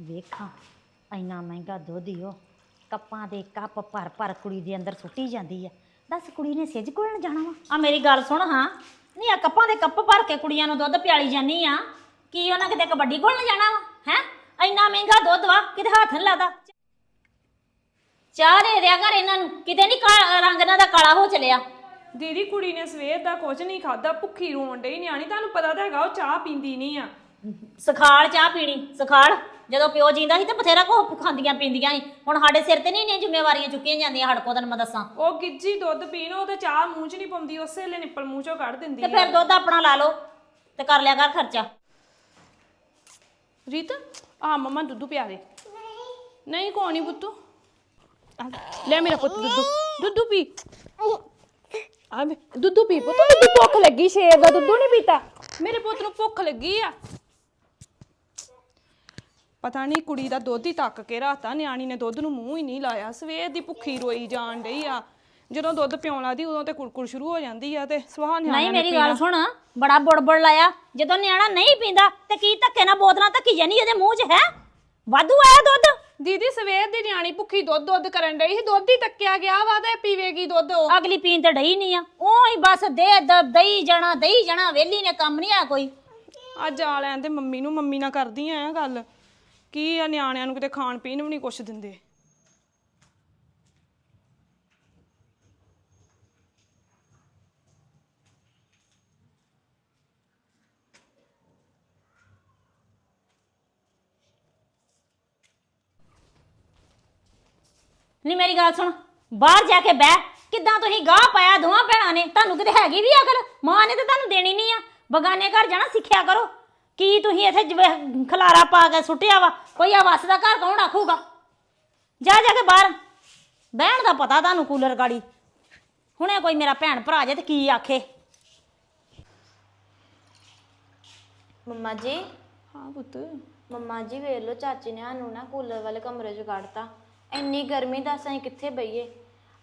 ਵੇਖਾਂ ਇੰਨਾ ਮਹਿੰਗਾ ਦੁੱਧ ਈ ਉਹ ਕੱਪਾਂ ਦੇ ਕੱਪ ਭਰ ਭਰ ਕੁੜੀ ਦੇ ਅੰਦਰ ਸੁੱਟੀ ਜਾਂਦੀ ਆ। ਦੱਸ ਕੁੜੀ ਨੇ ਸਿੱਜ ਕੋਲਣ ਜਾਣਾ ਵਾ? ਆ ਮੇਰੀ ਗੱਲ ਸੁਣ ਹਾਂ। ਨਹੀਂ ਆ ਕੱਪਾਂ ਦੇ ਕੱਪ ਭਰ ਕੇ ਕੁੜੀਆਂ ਨੂੰ ਦੁੱਧ ਪਿਆਲੀ ਜਾਨੀ ਆ। ਕੀ ਉਹਨਾਂ ਕਿਤੇ ਕਬੱਡੀ ਕੋਲਣ ਜਾਣਾ ਵਾ? ਹੈ? ਇੰਨਾ ਮਹਿੰਗਾ ਦੁੱਧ ਵਾ ਕਿਤੇ ਹੱਥ ਨਹੀਂ ਲਾਦਾ। ਚਾਹ ਦੇ ਦਿਆ ਕਰ ਇਹਨਾਂ ਨੂੰ ਕਿਤੇ ਨਹੀਂ ਰੰਗ ਇਹਨਾਂ ਦਾ ਕਾਲਾ ਹੋ ਚਲਿਆ। ਦੀਦੀ ਕੁੜੀ ਨੇ ਸਵੇਰ ਦਾ ਕੁਝ ਨਹੀਂ ਖਾਦਾ ਭੁੱਖੀ ਰੋਣ ਡਈ ਨਿਆਣੀ ਤੁਹਾਨੂੰ ਪਤਾ ਤਾਂ ਹੈਗਾ ਉਹ ਚਾਹ ਪੀਂਦੀ ਨਹੀਂ ਆ। ਸਖਾਲ ਚਾਹ ਪੀਣੀ ਸਖਾਲ। ਜਦੋਂ ਪਿਓ ਜਿੰਦਾ ਸੀ ਤੇ ਬਥੇਰਾ ਕੋ ਖਾਂਦੀਆਂ ਪੀਂਦੀਆਂ ਸੀ। ਹੁਣ ਸਾਡੇ ਸਿਰ ਤੇ ਨਹੀਂ ਇੰਨੀਆਂ ਜ਼ਿੰਮੇਵਾਰੀਆਂ ਚੁੱਕੀਆਂ ਜਾਂਦੀਆਂ ਹੜਕੋ ਤੈਨੂੰ ਮੈਂ ਦੱਸਾਂ। ਉਹ ਗਿੱਜੀ ਦੁੱਧ ਪੀਣ ਉਹ ਤੇ ਚਾਹ ਮੂੰਹ 'ਚ ਨਹੀਂ ਪਾਉਂਦੀ ਉਸੇ ਵੇਲੇ ਨਿੱਪਲ ਮੂੰਹ 'ਚੋਂ ਕੱਢ ਦਿੰਦੀ ਤੇ ਆ। ਫਿਰ ਦੁੱਧ ਆਪਣਾ ਲਾ ਲਓ ਤੇ ਕਰ ਲਿਆ ਕਰ ਖਰਚਾ। ਰੀਤ ਆ ਮਮਾ ਦੁੱਧ ਪਿਆ ਦੇ ਨਹੀਂ ਕੋਣੀ ਪੁੱਤੂ। ਆ, ਲੈ ਮੇਰਾ ਪੁੱਤ ਦੁੱਧ ਦੁੱਧ ਪੀ। ਆ ਮੈਂ ਦੁੱਧ ਪੀ ਪੁੱਤ ਦੁੱਧ ਭੁੱਖ ਲੱਗੀ ਸ਼ੇਰ ਦਾ ਦੁੱਧ ਨਹੀਂ ਪੀਤਾ। ਮੇਰੇ ਪੁੱਤ ਨੂੰ ਭੁੱਖ ਲੱਗੀ ਆ। ਪਤਾ ਨਹੀਂ ਕੁੜੀ ਦਾ ਦੁੱਧ ਹੀ ਤੱਕ ਕੇ ਰਾਤਾ ਨਿਆਣੀ ਨੇ ਦੁੱਧ ਨੂੰ ਮੂੰਹ ਹੀ ਨਹੀਂ ਲਾਇਆ। ਸਵੇਰ ਦੀ ਭੁੱਖੀ ਰੋਈ ਜਾਣ ਡਈ ਆ। ਜਦੋਂ ਦੁੱਧ ਪਿਉਣ ਲੱਗਦੀ ਉਦੋਂ ਤੇ ਕੁੜਕੁੜ ਸ਼ੁਰੂ ਹੋ ਜਾਂਦੀ ਆ ਤੇ ਸਵਾਹ ਨਿਆਣਾ ਨਹੀਂ ਮੇਰੀ ਗੱਲ ਸੁਣ ਬੜਾ ਬੜਬੜ ਲਾਇਆ। ਜਦੋਂ ਨਿਆਣਾ ਨਹੀਂ ਪੀਂਦਾ ਤੇ ਕੀ ਧੱਕੇ ਨਾਲ ਬੋਤਲਾਂ ਧੱਕੀ ਜਾਨੀ ਇਹਦੇ ਮੂੰਹ 'ਚ ਹੈ? ਵਾਧੂ ਆਇਆ ਦੁੱਧ? ਦੀਦੀ ਸਵੇਰ ਦੀ ਨਿਆਣੀ ਭੁੱਖੀ ਦੁੱਧ ਦੁੱਧ ਕਰਨ ਡਈ ਸੀ ਦੁੱਧ ਹੀ ਤੱਕਿਆ ਗਿਆ ਵਾ ਤੇ ਪੀਵੇਗੀ ਦੁੱਧ ਉਹ। ਅਗਲੀ ਪੀਣ ਤੇ ਡਈ ਨਹੀਂ ਆ। ਉਹ ਹੀ ਬਸ ਦੇ ਦ- ਦਈ ਜਾਣਾ ਦਈ ਜਾਣਾ ਵੇਲੀ ਨੇ ਕੰਮ ਨਹੀਂ ਆ ਕੋਈ। ਅੱਜ ਆ ਲੈਣ ਤੇ ਮੰਮੀ ਨੂੰ ਮੰਮੀ ਨਾਲ ਕਰਦੀ ਆ ਗੱਲ। ਕੀ ਆ ਨਿਆਣਿਆਂ ਨੂੰ ਕਿਤੇ ਖਾਣ ਪੀਣ ਵੀ ਨਹੀਂ ਕੁਛ ਦਿੰਦੇ? ਨਹੀਂ ਮੇਰੀ ਗੱਲ ਸੁਣ, ਬਾਹਰ ਜਾ ਕੇ ਬਹਿ, ਕਿੱਦਾਂ ਤੁਸੀਂ ਗਾਹ ਪਾਇਆ ਦੋਵਾਂ ਭੈਣਾਂ ਨੇ? ਤੁਹਾਨੂੰ ਕਿਤੇ ਹੈਗੀ ਵੀ ਅਕਲ? ਮਾਂ ਨੇ ਤਾਂ ਤੁਹਾਨੂੰ ਦੇਣੀ ਨਹੀਂ ਆ। ਬਗਾਨੇ ਘਰ ਜਾਣਾ ਸਿੱਖਿਆ ਕਰੋ। ਕੀ ਤੁਸੀਂ ਇੱਥੇ ਜਿਵੇਂ ਖਲਾਰਾ ਪਾ ਕੇ ਸੁੱਟਿਆ ਵਾ? ਕੋਈ ਆ ਵਸ ਦਾ ਘਰ ਕੌਣ ਆਖੂਗਾ? ਜਾ ਜਾ ਕੇ ਬਾਹਰ। ਬਹਿਣ ਦਾ ਪਤਾ ਤੁਹਾਨੂੰ ਕੂਲਰ ਗਾੜੀ। ਹੁਣੇ ਕੋਈ ਮੇਰਾ ਭੈਣ ਭਰਾ ਜੇ ਤੇ ਕੀ ਆਖੇ? ਮੰਮਾ ਜੀ। ਹਾਂ ਪੁੱਤ। ਮੰਮਾ ਜੀ ਵੇਖ ਲਓ ਚਾਚੀ ਨੇ ਸਾਨੂੰ ਨਾ ਕੂਲਰ ਵਾਲੇ ਕਮਰੇ 'ਚ ਕੱਢਤਾ। ਇੰਨੀ ਗਰਮੀ ਦਾ ਅਸੀਂ ਕਿੱਥੇ ਬਈਏ?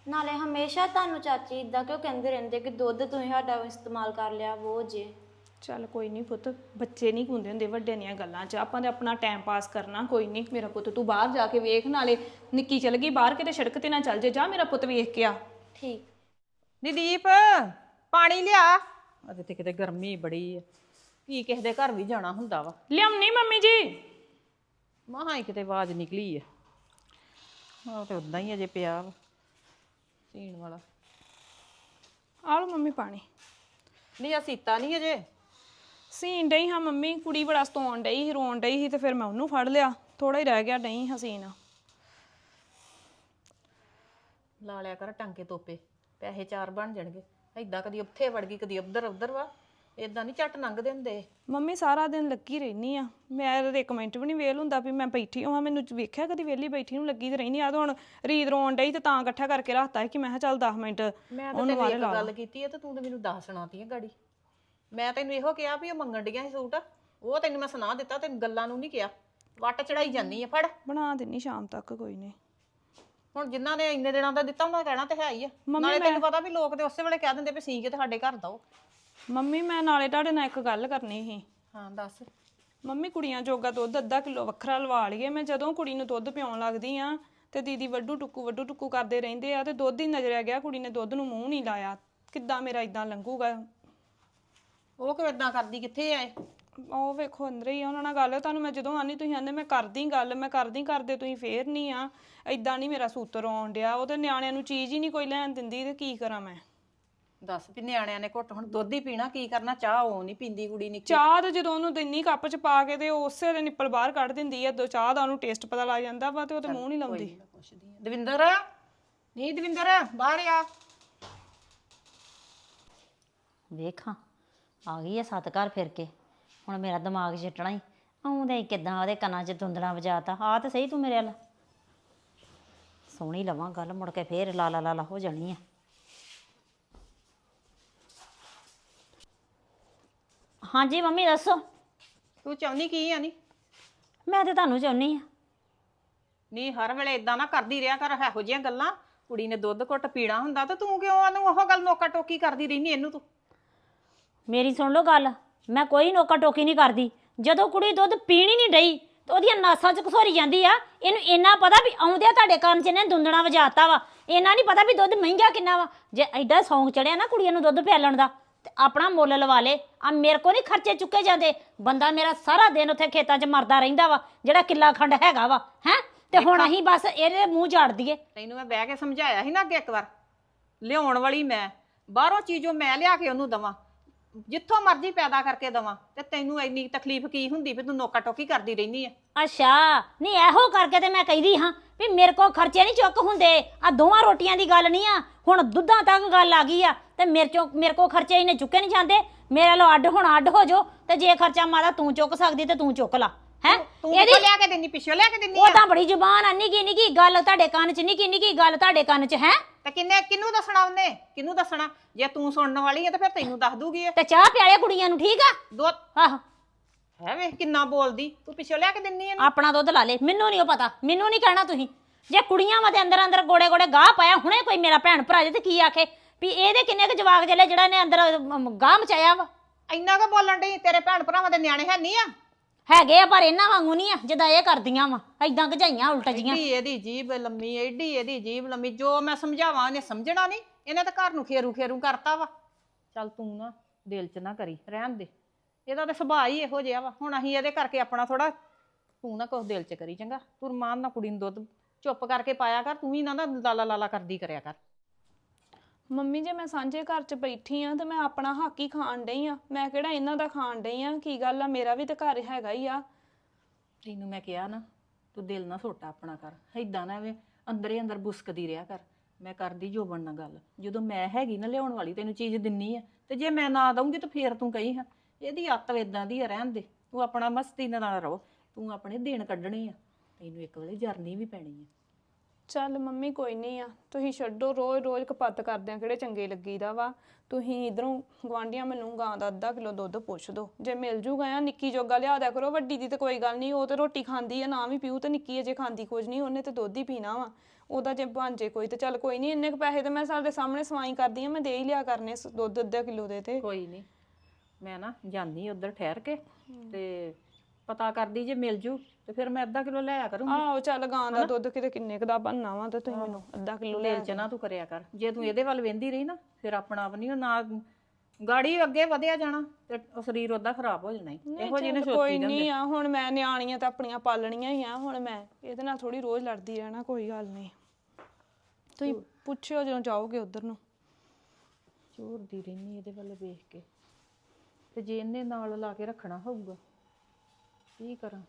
ਨਾਲੇ ਹਮੇਸ਼ਾ ਤੁਹਾਨੂੰ ਚਾਚੀ ਇਦਾਂ ਕਿਉਂ ਕਹਿੰਦੇ ਰਹਿੰਦੇ ਕਿ ਦੁੱਧ ਤੁਸੀਂ ਸਾਡਾ ਇਸਤੇਮਾਲ ਕਰ ਲਿਆ ਉਹ ਜੇ। ਚੱਲ ਕੋਈ ਨਹੀਂ ਪੁੱਤ ਬੱਚੇ ਨਹੀਂ ਹੁੰਦੇ ਹੁੰਦੇ ਵੱਡਿਆਂ ਦੀਆਂ ਗੱਲਾਂ 'ਚ। ਆਪਾਂ ਨੇ ਆਪਣਾ ਟਾਈਮ ਪਾਸ ਕਰਨਾ ਕੋਈ ਨਹੀਂ ਮੇਰਾ ਪੁੱਤ ਤੂੰ ਬਾਹਰ ਜਾ ਕੇ ਵੇਖ ਨਾਲੇ ਨਿੱਕੀ ਚਲ ਗਈ ਬਾਹਰ ਕਿਤੇ ਸੜਕ ਤੇ ਨਾ ਚੱਲ ਜੇ। ਜਾ ਮੇਰਾ ਪੁੱਤ ਵੇਖ ਕੇ ਆ। ਠੀਕ। ਨਿਦੀਪ ਪਾਣੀ ਲਿਆ। ਅਜੇ ਤੇ ਕਿਤੇ ਗਰਮੀ ਬੜੀ ਆ। ਕੀ ਕਿਸੇ ਦੇ ਘਰ ਵੀ ਜਾਣਾ ਹੁੰਦਾ ਵਾ। ਲਿਆਉਣੀ ਮੰਮੀ ਜੀ? ਮਹਾਂ ਹੀ ਕਿਤੇ ਆਵਾਜ਼ ਨਿਕਲੀ ਆ। ਹਾਂ ਤੇ ਉਦਾਂ ਹੀ ਅਜੇ ਪਿਆ ਵਾ ਸੀਣ ਵਾਲਾ। ਆ ਲਓ ਮੰਮੀ ਪਾਣੀ। ਨਹੀਂ ਆ ਸੀਤਾ ਨਹੀਂ ਅਜੇ। ਸੀਨ ਡਈ ਹਾਂ ਮੰਮੀ ਕੁੜੀ ਬੜਾ ਸਤਾਉਣ ਡਈ ਸੀ ਰੋਣ ਡਈ ਸੀ ਤੇ ਫਿਰ ਮੈਂ ਉਹਨੂੰ ਫੜ ਲਿਆ। ਥੋੜਾ ਹੀ ਰਹਿ ਗਿਆ ਡਈ ਹਸੀਨ ਲਾ ਲਿਆ ਕਰ ਟਾਂਕੇ ਤੋਪੇ ਪੈਸੇ ਚਾਰ ਬਣ ਜਾਣਗੇ। ਐਦਾਂ ਕਦੀ ਉੱਥੇ ਵੜ ਗਈ ਕਦੀ ਉੱਧਰ ਉੱਧਰ ਵਾ। ਏਦਾਂ ਨਹੀਂ ਝੱਟ ਲੰਘਦੇ ਹੁੰਦੇ। ਮੰਮੀ ਸਾਰਾ ਦਿਨ ਲੱਗੀ ਰਹਿਨੀ ਆ ਮੈਂ ਤਾਂ ਇੱਕ ਮਿੰਟ ਵੀ ਨਹੀਂ ਵੇਲ ਹੁੰਦਾ ਵੀ ਮੈਂ ਬੈਠੀ ਹਾਂ ਮੈਨੂੰ ਵੇਖਿਆ ਕਦੀ ਵੇਲੀ ਬੈਠੀ ਨੂੰ ਲੱਗੀ ਤੇ ਰਹਿਨੀ ਆ ਤਾਂ ਹੁਣ ਰੀਤ ਰੋਣ ਡਈ ਤੇ ਤਾਂ ਇਕੱਠਾ ਕਰਕੇ ਰੱਖਤਾ ਕਿ ਮੈਂ ਕਿਹਾ ਚੱਲ 10 ਮਿੰਟ ਮੈਂ ਤਾਂ ਤੈਨੂੰ ਇੱਕ ਗੱਲ ਕੀਤੀ ਆ ਤੇ ਤੂੰ ਤੇ ਮੈਨੂੰ ਦੱਸ ਸੁਣਾਤੀ ਆ ਗਾੜੀ। ਮੈਂ ਤੈਨੂੰ ਇਹੋ ਕਿਹਾ ਵੀ ਉਹ ਮੰਗਣ ਡੀਆਂ ਸੀ ਸੂਟ ਉਹ ਤੈਨੂੰ ਮੈਂ ਸੁਣਾ ਦਿੱਤਾ ਤੈਨੂੰ ਗੱਲਾਂ ਨੂੰ ਨਹੀਂ ਕਿਹਾ। ਵੱਟ ਚੜਾਈ ਜਾਨੀ ਆ ਫੜ। ਬਣਾ ਦਿੰਨੀ ਸ਼ਾਮ ਤੱਕ ਕੋਈ ਨਹੀਂ। ਹੁਣ ਜਿਨ੍ਹਾਂ ਨੇ ਇੰਨੇ ਦਿਨਾਂ ਦਾ ਦਿੱਤਾ ਉਹਨਾਂ ਦਾ ਕਹਿਣਾ ਤੇ ਹੈ ਹੀ ਆ। ਨਾਲੇ ਤੈਨੂੰ ਪਤਾ ਵੀ ਲੋਕ ਤੇ ਉਸੇ ਵੇਲੇ ਕਹਿ ਦਿੰਦੇ ਵੀ ਸੀ ਕੇ ਤੁਹਾਡੇ ਘਰ ਦੋ। ਮੰਮੀ ਮੈਂ ਨਾਲੇ ਤੁਹਾਡੇ ਨਾਲ ਇੱਕ ਗੱਲ ਕਰਨੀ ਸੀ। ਹਾਂ ਦੱਸ। ਮੰਮੀ ਕੁੜੀਆਂ ਜੋਗਾ ਦੁੱਧ ਅੱਧਾ ਕਿਲੋ ਵੱਖਰਾ ਲਵਾ ਲਈਏ। ਮੈਂ ਜਦੋਂ ਕੁੜੀ ਨੂੰ ਦੁੱਧ ਪਿਉਣ ਲੱਗਦੀ ਆ ਤੇ ਦੀਦੀ ਵੱਡੂ ਟੁੱਕੂ ਵੱਡੂ ਟੁੱਕੂ ਕਰਦੇ ਰਹਿੰਦੇ ਆ ਤੇ ਦੁੱਧ ਹੀ ਨਜ਼ਰਿਆ ਗਿਆ ਕੁੜੀ ਨੇ ਦੁੱਧ ਨੂੰ ਮੂੰਹ ਨਹੀਂ ਲਾਇਆ। ਕਿੱਦਾਂ ਮੇਰਾ ਇਦਾਂ ਲੰਘੂਗਾ? ਉਹ ਕਿਉਂ ਇਦਾਂ ਕਰਦੀ? ਕਿੱਥੇ ਆਏ ਉਹ ਵੇਖੋ ਅੰਦਰ ਹੀ ਆ ਉਹਨਾਂ ਨਾਲ ਗੱਲ। ਤੁਹਾਨੂੰ ਮੈਂ ਜਦੋਂ ਆਨੀ ਤੁਸੀਂ ਆਂਦੇ ਮੈਂ ਕਰਦੀ ਗੱਲ ਮੈਂ ਕਰਦੀ ਕਰਦੇ ਤੁਸੀਂ ਫੇਰ ਨਹੀਂ ਆ। ਇਦਾਂ ਨਹੀਂ ਮੇਰਾ ਸੂਤਰ ਆਉਣ ਡਿਆ। ਉਹ ਤੇ ਨਿਆਣਿਆਂ ਨੂੰ ਚੀਜ਼ ਹੀ ਨਹੀਂ ਕੋਈ ਲੈਣ ਦਿੰਦੀ ਤੇ ਕੀ ਕਰਾਂ ਮੈਂ? ਦੱਸ ਵੀ ਨਿਆਣਿਆਂ ਨੇ ਘੁੱਟ ਹੁਣ ਦੁੱਧ ਹੀ ਪੀਣਾ ਕੀ ਕਰਨਾ? ਚਾਹ ਉਹ ਨਹੀਂ ਪੀਂਦੀ ਕੁੜੀ ਨਿੱਕੀ। ਚਾਹ ਤੇ ਜਦੋਂ ਉਹਨੂੰ ਦਿੰਨੀ ਕੱਪ ਚ ਪਾ ਕੇ ਤੇ ਉਹ ਉਸੇ ਦੇ ਨਿੱਪਲ ਬਾਹਰ ਕੱਢ ਦਿੰਦੀ ਆ। ਦੋ ਚਾਹ ਦਾ ਉਹਨੂੰ ਟੇਸਟ ਪਤਾ ਲੱਗ ਜਾਂਦਾ ਵਾ ਤੇ ਉਹ ਤੇ ਮੂੰਹ ਨਹੀਂ ਲਾਉਂਦੀ। ਪੁੱਛਦੀ ਆ। ਦਵਿੰਦਰ? ਨਹੀਂ ਦਵਿੰਦਰ ਬਾਹਰ ਆ। ਵੇਖਾਂ। ਆ ਗਈ ਐ ਸੱਤ ਘਰ ਫਿਰ ਕੇ। ਹੁਣ ਮੇਰਾ ਦਿਮਾਗ ਛੱਟਣਾ ਹੀ ਆਉਂਦਾ ਹੀ ਕਿਦਾਂ ਉਹਦੇ ਕੰਨਾਂ 'ਚ ਧੁੰਦਲਾਂ ਵਜਾਤਾ। ਆ ਤੇ ਸਹੀ ਤੂੰ ਮੇਰੇ ਵੱਲ। ਸੋਹਣੀ ਲਵਾਂ ਗੱਲ ਮੁੜ ਕੇ ਫੇਰ ਲਾਲਾ ਲਾਲਾ ਹੋ ਜਾਣੀ ਆ। ਹਾਂਜੀ ਮੰਮੀ ਦੱਸੋ। ਤੂੰ ਚਾਹੁੰਦੀ ਕੀ ਆ ਨਹੀਂ ਮੈਂ ਤੇ ਤੁਹਾਨੂੰ ਚਾਹੁੰਨੀ ਆ। ਨਹੀਂ ਹਰ ਵੇਲੇ ਇਦਾਂ ਨਾ ਕਰਦੀ ਰਿਹਾ ਕਰ ਇਹੋ ਜਿਹੀਆਂ ਗੱਲਾਂ। ਕੁੜੀ ਨੇ ਦੁੱਧ ਘੁੱਟ ਪੀਣਾ ਹੁੰਦਾ ਤੇ ਤੂੰ ਕਿਉਂ ਉਹਨੂੰ ਉਹ ਗੱਲ ਨੋਕਾ ਟੋਕੀ ਕਰਦੀ ਰਹਿਨੀ ਇਹਨੂੰ ਤੂੰ ਮੇਰੀ ਸੁਣ ਲਓ ਗੱਲ, ਮੈਂ ਕੋਈ ਨੋਕਾ ਟੋਕੀ ਨਹੀਂ ਕਰਦੀ। ਜਦੋਂ ਕੁੜੀ ਦੁੱਧ ਪੀਣੀ ਨਹੀਂ ਡਈ, ਤੇ ਉਹਦੀਆਂ ਨਾਸਾਂ 'ਚ ਘਸੋਰੀ ਜਾਂਦੀ ਆ, ਇਹਨੂੰ ਇੰਨਾ ਪਤਾ ਵੀ ਆਉਂਦਿਆ ਤੁਹਾਡੇ ਕੰਨ 'ਚ ਇਹਨੇ ਦੁੰਦਣਾ ਵਜਾਤਾ ਵਾ। ਇਹਨਾਂ ਨਹੀਂ ਪਤਾ ਵੀ ਦੁੱਧ ਮਹਿੰਗਾ ਕਿੰਨਾ ਵਾ। ਜੇ ਐਡਾ ਸੌਂਗ ਚੜਿਆ ਨਾ ਕੁੜੀਆਂ ਨੂੰ ਦੁੱਧ ਪਿਆਲਣ ਦਾ, ਤੇ ਆਪਣਾ ਮੁੱਲ ਲਵਾ ਲੇ। ਆ ਮੇਰੇ ਕੋ ਨਹੀਂ ਖਰਚੇ ਚੁੱਕੇ ਜਾਂਦੇ। ਬੰਦਾ ਮੇਰਾ ਸਾਰਾ ਦਿਨ ਉੱਥੇ ਖੇਤਾਂ 'ਚ ਮਰਦਾ ਰਹਿੰਦਾ ਵਾ, ਜਿਹੜਾ ਕਿੱਲਾ ਖੰਡ ਹੈਗਾ ਵਾ, ਹੈ? ਤੇ ਹੁਣ ਅਸੀਂ ਬਸ ਇਹਦੇ ਮੂੰਹ ਝਾੜ ਦਈਏ। ਤੈਨੂੰ ਮੈਂ ਬਹਿ ਕੇ ਸਮਝਾਇਆ ਸੀ ਨਾ ਅੱਗੇ ਇੱਕ ਵਾਰ। ਲਿਆਉਣ ਵਾਲੀ ਮੈਂ, ਬਾਹਰੋਂ ਚੀਜ਼ੋਂ ਮੈਂ ਲਿਆ ਕੇ ਉਹਨੂੰ ਦਵਾਂ। ਜਿੱਥੋਂ ਮਰਜ਼ੀ ਪੈਦਾ ਕਰਕੇ ਦਵਾਂ, ਤੇ ਤੈਨੂੰ ਇੰਨੀ ਤਕਲੀਫ ਕੀ ਹੁੰਦੀ, ਵੀ ਤੂੰ ਨੋਕਾ ਟੋਕੀ ਕਰਦੀ ਰਹਿਨੀ ਆ। ਅੱਛਾ, ਨਹੀਂ ਇਹੋ ਕਰਕੇ ਤੇ ਮੈਂ ਕਹਿੰਦੀ ਹਾਂ ਵੀ ਮੇਰੇ ਕੋ ਖਰਚੇ ਨਹੀਂ ਚੁੱਕ ਹੁੰਦੇ ਆ ਦੋਵਾਂ ਰੋਟੀਆਂ ਦੀ ਗੱਲ ਨਹੀਂ ਆ, ਹੁਣ ਦੁੱਧਾਂ ਤੱਕ ਗੱਲ ਆ ਗਈ ਆ, ਤੇ ਮੇਰੇ ਚੋਂ, ਮੇਰੇ ਕੋ ਖਰਚੇ ਇਹਨੇ ਚੁੱਕੇ ਨਹੀਂ ਜਾਂਦੇ, ਮੇਰੇ ਲੋ ਅੱਡ ਹੁਣ ਅੱਡ ਹੋ ਜਾਓ, ਤੇ ਜੇ ਖਰਚਾ ਮਾਦਾ ਤੂੰ ਚੁੱਕ ਸਕਦੀ ਤੇ ਤੂੰ ਚੁੱਕ ਲਾ। ਹੈ? ਤੂੰ ਕਿੱਥੋਂ ਲਿਆ ਕੇ ਦਿੰਦੀ ਪਿੱਛੋਂ ਲਿਆ ਕੇ ਦਿੰਦੀ ਉਹ ਆ ਤਾਂ ਬੜੀ ਜ਼ੁਬਾਨ ਆ ਨਿੱਕੀ ਨਿੱਕੀ ਗੱਲ ਤੁਹਾਡੇ ਕੰਨ 'ਚ ਨਿੱਕੀ ਨਿੱਕੀ ਗੱਲ ਤੁਹਾਡੇ ਕੰਨ 'ਚ ਹੈ? ਤੇ ਕਿੰਨੇ ਕਿਹਨੂੰ ਦੱਸਣਾ ਉਹਨੇ? ਕਿਹਨੂੰ ਦੱਸਣਾ? ਜੇ ਤੂੰ ਸੁਣਨ ਵਾਲੀ ਆ ਤੇ ਫਿਰ ਤੈਨੂੰ ਦੱਸ ਦੂਗੀ ਇਹ। ਤੇ ਚਾਹ ਪਿਆਲੇ ਕੁੜੀਆਂ ਨੂੰ ਠੀਕ ਆ? ਦੋ ਆਹੋ। ਹੈ ਵੇ ਕਿੰਨਾ ਬੋਲਦੀ? ਤੂੰ ਪਿੱਛੋਂ ਲਿਆ ਕੇ ਦਿੰਨੀ ਆ ਆਪਣਾ ਦੁੱਧ ਲਾ ਲੇ ਮੈਨੂੰ ਨਹੀਂ ਉਹ ਪਤਾ ਮੈਨੂੰ ਨਹੀਂ ਕਹਿਣਾ ਤੁਸੀਂ। ਜੇ ਕੁੜੀਆਂ ਵਾ ਤੇ ਅੰਦਰ ਅੰਦਰ ਗੋੜੇ ਗੋੜੇ ਗਾਹ ਪਾਇਆ ਹੁਣੇ ਕੋਈ ਮੇਰਾ ਭੈਣ ਭਰਾ ਜੇ ਤੇ ਕੀ ਆਖੇ? ਵੀ ਇਹਦੇ ਕਿੰਨੇ ਕੁ ਜਵਾਕ ਜਲੇ ਜਿਹੜਾ ਨੇ ਅੰਦਰ ਅਮ, ਗਾਹ ਮਚਾਇਆ ਵਾ? ਇੰਨਾ ਕੁ ਬੋਲਣ ਡਈ ਤੇਰੇ ਭੈਣ ਭਰਾਵਾਂ ਦੇ ਨਿਆਣੇ ਹੈ ਨਹੀਂ ਆ? ਹੈਗੇ ਆ, ਪਰ ਇਹਨਾਂ ਵਾਂਗੂ ਨਹੀਂ ਆ, ਜਿੱਦਾਂ ਇਹ ਕਰਦੀਆਂ ਵਾ ਐਦਾਂ ਗਜਾਈਆਂ ਉਲਟ ਜੀਆਂ। ਏਡੀ ਇਹਦੀ ਜੀਬ ਲੰਮੀ ਏਡੀ ਇਹਦੀ ਜੀਬ ਲੰਮੀ, ਜੋ ਮੈਂ ਸਮਝਾਵਾਂ ਉਹਨੇ ਸਮਝਣਾ ਨਹੀਂ, ਇਹਨੇ ਤਾਂ ਘਰ ਨੂੰ ਖੇਰੂ ਖੇਰੂ ਕਰਤਾ ਵਾ। ਚੱਲ ਤੂੰ ਨਾ ਦਿਲ 'ਚ ਨਾ ਕਰੀ, ਰਹਿਣ ਦੇ। ਇਹਦਾ ਤਾਂ ਸੁਭਾਅ ਹੀ ਇਹੋ ਜਿਹਾ ਵਾ, ਹੁਣ ਅਸੀਂ ਇਹਦੇ ਕਰਕੇ ਆਪਣਾ ਥੋੜਾ ਤੂੰ ਨਾ ਕੁਛ ਦਿਲ 'ਚ ਕਰੀ ਚੰਗਾ। ਤੂੰ ਰਮਾਨ ਨਾਲ ਕੁੜੀ ਨੂੰ ਦੁੱਧ ਚੁੱਪ ਕਰਕੇ ਪਾਇਆ ਕਰ, ਤੂੰ ਵੀ ਨਾ ਨਾ ਲਾਲਾ ਲਾਲਾ ਕਰਦੀ ਕਰਿਆ ਕਰ। ਮੰਮੀ, ਜੇ ਮੈਂ ਸਾਂਝੇ ਘਰ 'ਚ ਬੈਠੀ ਆ ਤੇ ਮੈਂ ਆਪਣਾ ਹੱਕ ਹੀ ਖਾਣ ਡਈ ਆ। ਮੈਂ ਕਿਹੜਾ ਇਹਨਾਂ ਦਾ ਖਾਣ ਡਈ ਆ? ਕੀ ਗੱਲ ਆ? ਮੇਰਾ ਵੀ ਤਾਂ ਘਰ ਹੈਗਾ ਹੀ ਆ। ਤੈਨੂੰ ਮੈਂ ਕਿਹਾ ਨਾ, ਤੂੰ ਦਿਲ ਨਾ ਛੋਟਾ ਆਪਣਾ ਕਰ। ਏਦਾਂ ਨਾ ਐਵੇਂ ਅੰਦਰੇ ਅੰਦਰ ਬੁਸਕਦੀ ਰਿਹਾ ਕਰ। ਮੈਂ ਕਰਦੀ ਜੋ ਨਾਲ ਗੱਲ। ਜਦੋਂ ਮੈਂ ਹੈਗੀ ਨਾ ਲਿਆਉਣ ਵਾਲੀ, ਤੈਨੂੰ ਚੀਜ਼ ਦਿੰਨੀ ਆ। ਤੇ ਜੇ ਮੈਂ ਨਾ ਦਊਂਗੀ ਤਾਂ ਫੇਰ ਤੂੰ ਕਹੀ ਹਾਂ। ਇਹਦੀ ਅੱਤ ਇਦਾਂ ਦੀ ਆ ਰਹਿਣ ਦੇ। ਤੂੰ ਆਪਣਾ ਮਸਤੀ ਦੇ ਨਾਲ ਰਹੋ ਤੂੰ ਆਪਣੇ ਦਿਨ ਕੱਢਣੇ ਆ। ਤੈਨੂੰ ਇੱਕ ਵੇਲੇ ਜਰਨੀ ਵੀ ਪੈਣੀ ਆ। ਚੱਲ ਮੰਮੀ ਕੋਈ ਨਹੀਂ ਆ, ਤੁਸੀਂ ਛੱਡੋ, ਰੋਜ਼ ਰੋਜ਼ ਕਪੱਤ ਕਰਦਿਆਂ ਕਿਹੜੇ ਚੰਗੇ ਲੱਗੀਦਾ ਵਾ। ਤੁਸੀਂ ਇਧਰੋਂ ਗਵਾਂਢੀਆਂ ਮੈਨੂੰ ਗਾਂ ਦਾ ਅੱਧਾ ਕਿਲੋ ਦੁੱਧ ਪੁੱਛ ਦੋ, ਜੇ ਮਿਲ ਜੂਗਾ ਆ ਨਿੱਕੀ ਜੋਗਾ ਲਿਆ ਦਿਆ ਕਰੋ, ਵੱਡੀ ਦੀ ਤੇ ਕੋਈ ਗੱਲ ਨਹੀਂ, ਉਹ ਤੇ ਰੋਟੀ ਖਾਂਦੀ ਆ, ਨਾ ਵੀ ਪੀਊ ਤੇ ਨਿੱਕੀ ਅਜੇ ਖਾਂਦੀ ਕੁਝ ਨਹੀਂ, ਉਹਨੇ ਤੇ ਦੁੱਧ ਹੀ ਪੀਣਾ ਵਾ। ਉਹਦਾ ਜੇ ਭਾਂਜੇ ਕੋਈ ਤੇ ਚੱਲ ਕੋਈ ਨਹੀਂ, ਇੰਨੇ ਕੁ ਪੈਸੇ ਤੇ ਮੈਂ ਸਾਡੇ ਸਾਹਮਣੇ ਸਵਾਈ ਕਰਦੀ ਆ, ਮੈਂ ਦੇ ਹੀ ਲਿਆ ਕਰਨੇ ਸ- ਦੁੱਧ ਅੱਧਾ ਕਿਲੋ ਦੇ ਤੇ। ਕੋਈ ਨਹੀਂ, ਮੈਂ ਨਾ ਜਾਂਦੀ ਉਧਰ ਠਹਿਰ ਕੇ ਤੇ ਪਤਾ ਕਰਦੀ ਜੇ ਮਿਲ ਜੂ ਤੇ ਫਿਰ ਮੈਂ ਅੱਧਾ ਕਿਲੋ ਲਿਆ ਕਰੂੰਗੀ। ਆਹੋ ਚੱਲ ਗਾਂ ਦਾ ਦੁੱਧ ਕਿਤੇ ਕਿੰਨੇ ਕੁ ਦਾ ਬਣਨਾ ਵਾ ਤੇ ਤੁਸੀਂ ਮੈਨੂੰ ਅੱਧਾ ਕਿਲੋ ਲੈ ਚ ਨਾ ਤੂੰ ਕਰਿਆ ਕਰ। ਜੇ ਤੂੰ ਇਹਦੇ ਵੱਲ ਵੇਂਦੀ ਰਹੀ ਨਾ ਫਿਰ ਆਪਣਾ ਆਪ ਨਹੀਂ ਉਹ ਨਾ ਗਾੜੀ ਅੱਗੇ ਵਧਿਆ ਜਾਣਾ ਤੇ ਉਹ ਸਰੀਰ ਉਹਦਾ ਖਰਾਬ ਹੋ ਜਾਣਾ ਈ। ਇਹੋ ਜਿਹੇ ਨੇ ਕੋਈ ਨਹੀਂ ਆ। ਹੁਣ ਮੈਂ ਨਿਆਣੀਆਂ ਤਾਂ ਆਪਣੀਆਂ ਪਾਲਣੀਆਂ ਹੀ ਆ ਹੁਣ ਮੈਂ ਇਹਦੇ ਨਾਲ ਥੋੜੀ ਰੋਜ਼ ਲੜਦੀ ਰਹਿਣਾ ਕੋਈ ਗੱਲ ਨਹੀਂ। ਤੁਸੀਂ ਪੁੱਛਿਓ ਜਦੋਂ ਜਾਓਗੇ ਉਧਰ ਨੂੰ। ਚੋਰਦੀ ਰਹਿਨੀ ਇਹਦੇ ਵੱਲ ਵੇਖ ਕੇ। ਤੇ ਜੇ ਇਹਨੇ ਨਾਲ ਲਾ ਕੇ ਰੱਖਣਾ ਹੋਊਗਾ। ਕੀ ਕਰਾਂ?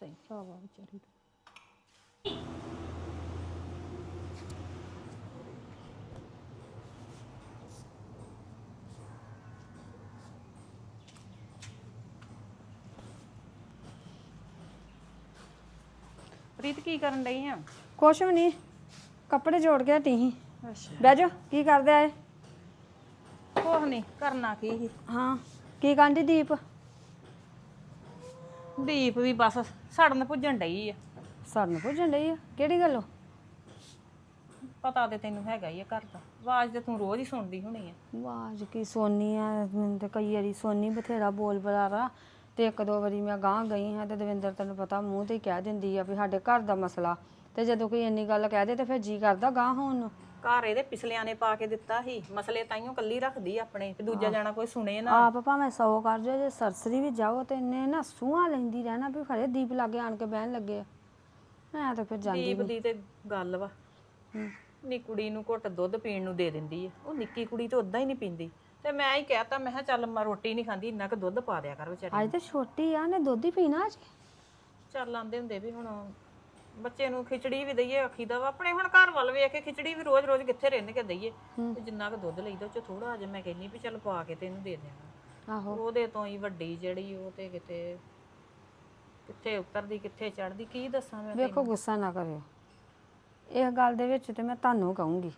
ਸਹੀ ਸਾਵਾ ਵਿਚਾਰੀ ਦਾ। ਪ੍ਰੀਤ ਕੀ ਕਰਨ ਡਈ ਆ? ਕੁਛ ਵੀ ਨਹੀਂ ਕੱਪੜੇ ਜੋੜ ਕੇ ਹਟੀ ਸੀ। ਅੱਛਾ। ਬਹਿ ਜਾ ਕੀ ਕਰਦੇ ਆਏ? ਕੁਛ ਨਹੀਂ ਕਰਨਾ ਕੀ ਸੀ? ਹਾਂ ਕੀ ਕਾਂਡੀ ਦੀਪ? ਦੀਪ ਵੀ ਬਸ ਸੜਨ ਭੁੱਜਣ ਡਈ ਆ। ਸਾਨੂੰ ਪੁੱਛਣ ਡਈ ਆ? ਕਿਹੜੀ ਗੱਲੋਂ ਪਤਾ ਤੇ ਤੈਨੂੰ ਹੈਗਾ ਹੀ ਆ ਘਰ ਦਾ। ਆਵਾਜ਼ ਤੇ ਤੂੰ ਰੋਜ਼ ਹੀ ਸੁਣਦੀ ਹੋਣੀ ਆ। ਆਵਾਜ਼ ਕੀ ਸੋਨੀ ਆ? ਮੈਨੂੰ ਤੇ ਕਈ ਵਾਰੀ ਸੋਨੀ ਬਥੇਰਾ ਬੋਲ ਬੁਲਾਰਾ। ਤੇ ਇੱਕ ਦੋ ਵਾਰੀ ਮੈਂ ਗਾਂ ਗਈ ਹਾਂ ਤੇ ਦਵਿੰਦਰ ਤੈਨੂੰ ਪਤਾ ਮੂੰਹ ਤੇ ਹੀ ਕਹਿ ਦਿੰਦੀ ਆ ਵੀ ਸਾਡੇ ਘਰ ਦਾ ਮਸਲਾ। ਤੇ ਜਦੋਂ ਕੋਈ ਇੰਨੀ ਗੱਲ ਕਹਿ ਦੇ ਤੇ ਫਿਰ ਜੀ ਕਰਦਾ ਗਾਂ ਹੋਣ ਨੂੰ। ਘਰ ਇਹਦੇ ਪਿਛਲਿਆਂ ਨੇ ਪਾ ਕੇ ਦਿੱਤਾ ਸੀ। ਮਸਲੇ ਤਾਈਓ ਕੱਲੀ ਰੱਖਦੀ ਆ ਆਪਣੇ ਤੇ ਦੂਜਾ ਜਾਣਾ ਕੋਈ ਸੁਣੇ ਨਾ। ਆਪ ਭਾਵੇਂ ਸੌ ਕਰ ਜਾਓ ਜੇ ਸਰਸਰੀ ਵੀ ਜਾਓ ਤੇ ਇੰਨੇ ਨਾ ਸੂਹਾਂ ਲੈਂਦੀ ਰਹਿਣਾ ਵੀ ਖਰੇ ਦੀਪ ਲਾਗੇ ਆਣ ਕੇ ਬਹਿਣ ਲੱਗੇ। ਮੈਂ ਤਾਂ ਫਿਰ ਜਾਂਦੀ ਦੀਪ ਦੀ ਤੇ ਗੱਲ ਵਾ। ਨੀ ਕੁੜੀ ਨੂੰ ਘੁੱਟ ਦੁੱਧ ਪੀਣ ਨੂੰ ਦੇ ਦਿੰਦੀ ਆ। ਉਹ ਨਿੱਕੀ ਕੁੜੀ ਤੇ ਉਦਾਂ ਹੀ ਨਹੀਂ ਪੀਂਦੀ। ਤੇ ਮੈਂ ਹੀ ਕਹਿਤਾ ਮੈਂ ਕਿਹਾ ਚੱਲ ਮੈਂ ਰੋਟੀ ਨਹੀਂ ਖਾਂਦੀ ਇੰਨਾ ਕੁ ਦੁੱਧ ਪਾ ਦਿਆ ਕਰ ਵਿਚਾਰੀ ਅੱਜ ਤੇ ਛੋਟੀ ਆ ਨੇ ਦੁੱਧ ਹੀ ਪੀਣਾ ਅੱਜ। ਚੱਲ ਆਂਦੇ ਹੁੰਦੇ ਵੀ ਹੁਣ ਬੱਚੇ ਨੂੰ ਖਿਚੜੀ ਵੀ ਦਈਏ ਆਖੀਦਾ ਵਾ। ਆਪਣੇ ਹੁਣ ਘਰ ਵੱਲ ਵੇਖ ਕੇ ਖਿਚੜੀ ਵੀ ਰੋਜ਼-ਰੋਜ਼ ਕਿੱਥੇ ਰਹਿਣ ਕੇ ਦਈਏ। ਤੇ ਜਿੰਨਾ ਕੁ ਦੁੱਧ ਲਈਦਾ ਉਹ ਚ ਥੋੜਾ ਅਜੇ ਮੈਂ ਕਹਿੰਨੀ ਵੀ ਚੱਲ ਪਾ ਕੇ ਤੈਨੂੰ ਦੇ ਦੇਣਾ ਆਹੋ। ਉਹਦੇ ਤੋਂ ਹੀ ਵੱਡੀ ਜਿਹੜੀ ਉਹ ਤੇ ਕਿਤੇ ਕਿੱਥੇ ਉਤਰਦੀ ਕਿੱਥੇ ਚੜਦੀ ਕੀ ਦੱਸਾਂ ਮੈਂ ਵੇਖੋ ਗੁੱਸਾ ਨਾ ਕਰਿਓ। ਇਹ ਗੱਲ ਦੇ ਵਿੱਚ ਤੇ ਮੈਂ ਤੁਹਾਨੂੰ ਕਹੂੰਗੀ